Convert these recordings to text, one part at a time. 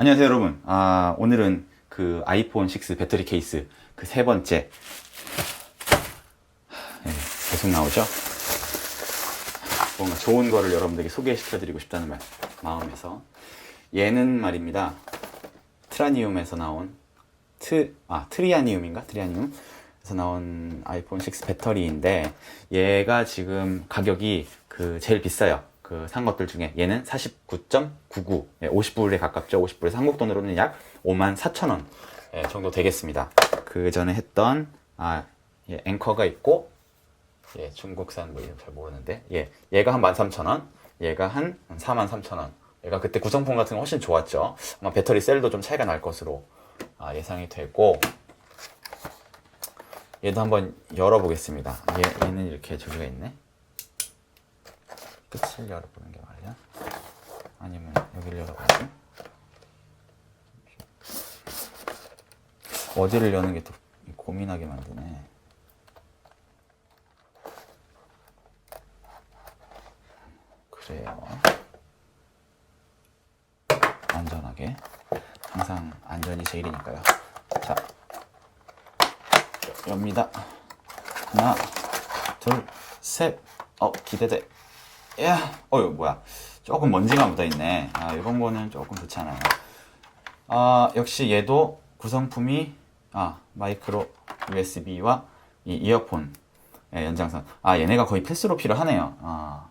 안녕하세요 여러분. 아 오늘은 그 아이폰 6 배터리 케이스 그 세 번째. 네, 계속 나오죠? 뭔가 좋은 거를 여러분들에게 소개시켜 드리고 싶다는 말, 마음에서. 얘는 말입니다. 트라니움에서 나온 트, 아 트리아니움인가? 트리아니움 에서 나온 아이폰 6 배터리인데 얘가 지금 가격이 그 제일 비싸요 그 산 것들 중에 얘는 49.99 예, 50불에 가깝죠. 50불에서 한국 돈으로는 약 5만 4천 원 예, 정도 되겠습니다. 그 전에 했던 아 예, 앵커가 있고 예, 중국산 뭐 이름 잘 모르는데 예, 얘가 한 13,000원 얘가 한 43,000원. 얘가 그때 구성품 같은 거 훨씬 좋았죠. 아마 배터리 셀도 좀 차이가 날 것으로 아, 예상이 되고 얘도 한번 열어보겠습니다. 얘, 얘는 이렇게 저기가 있네 끝을 열어보는 게 말이야. 아니면 여기를 열어봐야지. 어디를 여는 게또 고민하게 만드네. 그래요. 안전하게. 항상 안전이 제일이니까요. 자 엽니다. 하나 둘 셋 어 기대돼 야 어유 뭐야? 조금 먼지가 묻어있네. 아 이런 거는 조금 좋지 않아요. 아 역시 얘도 구성품이 아 마이크로 USB와 이 이어폰 예, 연장선. 아 얘네가 거의 필수로 필요하네요. 아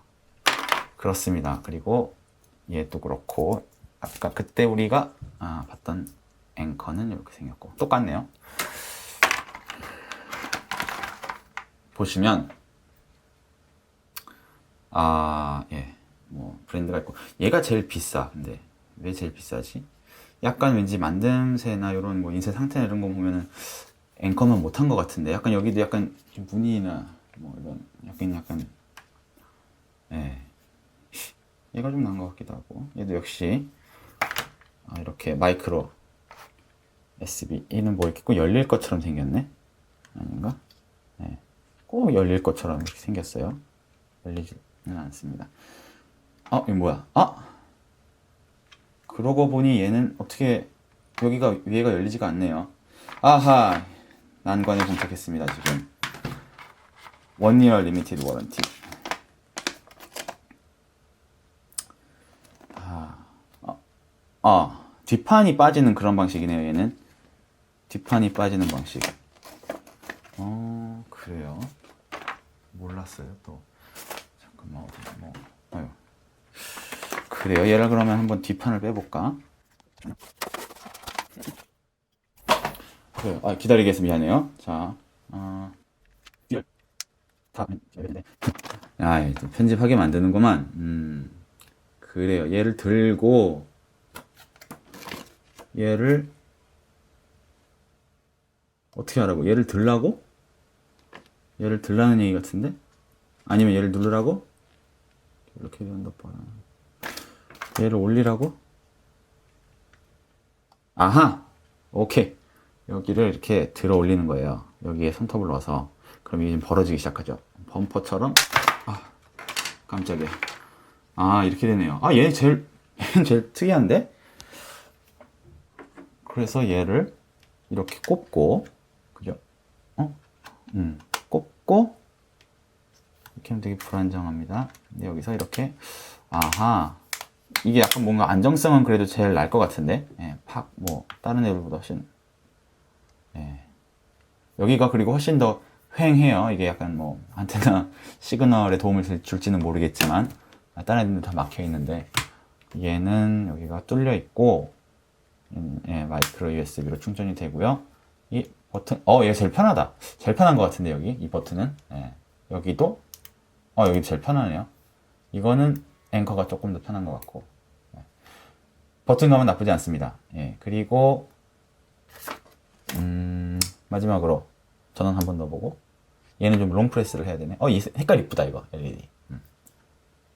그렇습니다. 그리고 얘도 그렇고 아까 그때 우리가 아, 봤던 앵커는 이렇게 생겼고 똑같네요. 보시면 아, 예. 뭐 브랜드가 있고 얘가 제일 비싸. 근데 왜 제일 비싸지? 약간 왠지 만듦새나 이런 뭐 인쇄 상태나 이런 거 보면은 앵커만 못한 것 같은데 약간 여기도 약간 무늬나 뭐 이런 약간 약간 예. 얘가 좀 나은 것 같기도 하고 얘도 역시 아, 이렇게 마이크로 USB 얘는 뭐 이렇게 꼭 열릴 것처럼 생겼네 아닌가? 예. 꼭 열릴 것처럼 이렇게 생겼어요. 열리지는 않습니다. 아, 이거 뭐야? 아! 그러고 보니 얘는 어떻게 여기가 위에가 열리지가 않네요. 아하! 난관에 봉착했습니다, 지금. 원 year limited warranty. 아, 아, 아, 뒷판이 빠지는 그런 방식이네요, 얘는. 뒷판이 빠지는 방식. 어, 그래요. 몰랐어요, 또. 잠깐만, 어디, 뭐, 아유. 그래요. 얘를 그러면 한번 뒷판을 빼볼까? 그래요. 아, 기다리겠습니다. 미안해요. 자, 어, 다, 아, 예, 또 편집하게 만드는구만. 음, 그래요. 얘를 들고, 얘를, 어떻게 하라고? 얘를 들라고? 얘를 들라는 얘기 같은데? 아니면 얘를 누르라고? 이렇게 한다 봐라. 얘를 올리라고? 아하! 오케이. 여기를 이렇게 들어 올리는 거예요. 여기에 손톱을 넣어서. 그럼 이게 좀 벌어지기 시작하죠. 범퍼처럼. 아, 깜짝이야. 아, 이렇게 되네요. 아, 얘 제일, 얘는 제일 특이한데? 그래서 얘를 이렇게 꼽고, 그죠? 어? 음, 꼽고, 이렇게 되게 불안정합니다. 근데 여기서 이렇게, 아하. 이게 약간 뭔가 안정성은 그래도 제일 날 것 같은데, 예, 팍, 뭐, 다른 애들보다 훨씬, 예. 여기가 그리고 훨씬 더 휑해요. 이게 약간 뭐, 안테나 시그널에 도움을 줄- 줄지는 모르겠지만, 아, 다른 애들은 다 막혀 있는데, 얘는 여기가 뚫려 있고, 얘는, 예, 마이크로 USB로 충전이 되고요. 이 버튼, 어, 얘가 제일 편하다. 제일 편한 것 같은데, 여기, 이 버튼은. 예. 여기도, 어, 여기 제일 편하네요. 이거는 앵커가 조금 더 편한 것 같고. 예. 버튼감은 나쁘지 않습니다. 예. 그리고, 음, 마지막으로 전원 한 번 넣어보고. 얘는 좀 롱프레스를 해야 되네. 어, 이 색깔 이쁘다, 이거. LED. 음.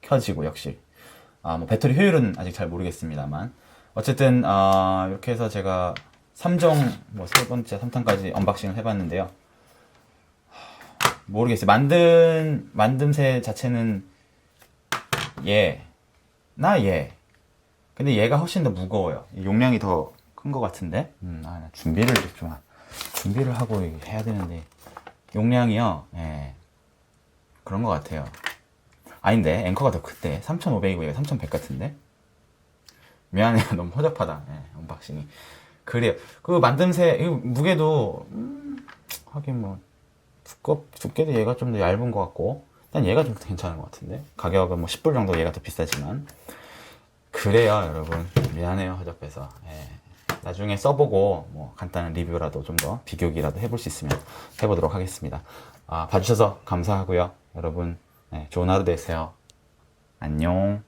켜지고, 역시. 아, 뭐, 배터리 효율은 아직 잘 모르겠습니다만. 어쨌든, 아, 이렇게 해서 제가 3종, 뭐, 세 번째, 3탄까지 언박싱을 해봤는데요. 모르겠어요. 만든 만듦새 자체는 예나 예. 근데 얘가 훨씬 더 무거워요. 용량이 더 큰 것 같은데. 음, 아, 준비를 좀 준비를 하고 해야 되는데 용량이요. 예. 그런 것 같아요. 아닌데 앵커가 더 크대. 3,500이고 얘가 3,100 같은데. 미안해요. 너무 허접하다. 예, 언박싱이. 그래요. 그 만듦새 무게도 음, 하긴 뭐 두껍 두께도 얘가 좀 더 얇은 것 같고 일단 얘가 좀 괜찮은 것 같은데? 가격은 뭐 10불 정도 얘가 더 비싸지만. 그래요 여러분. 미안해요 허접해서. 예. 나중에 써보고 뭐 간단한 리뷰라도 좀 더 비교기라도 해볼 수 있으면 해보도록 하겠습니다. 아, 봐주셔서 감사하고요 여러분. 네, 좋은 하루 되세요. 안녕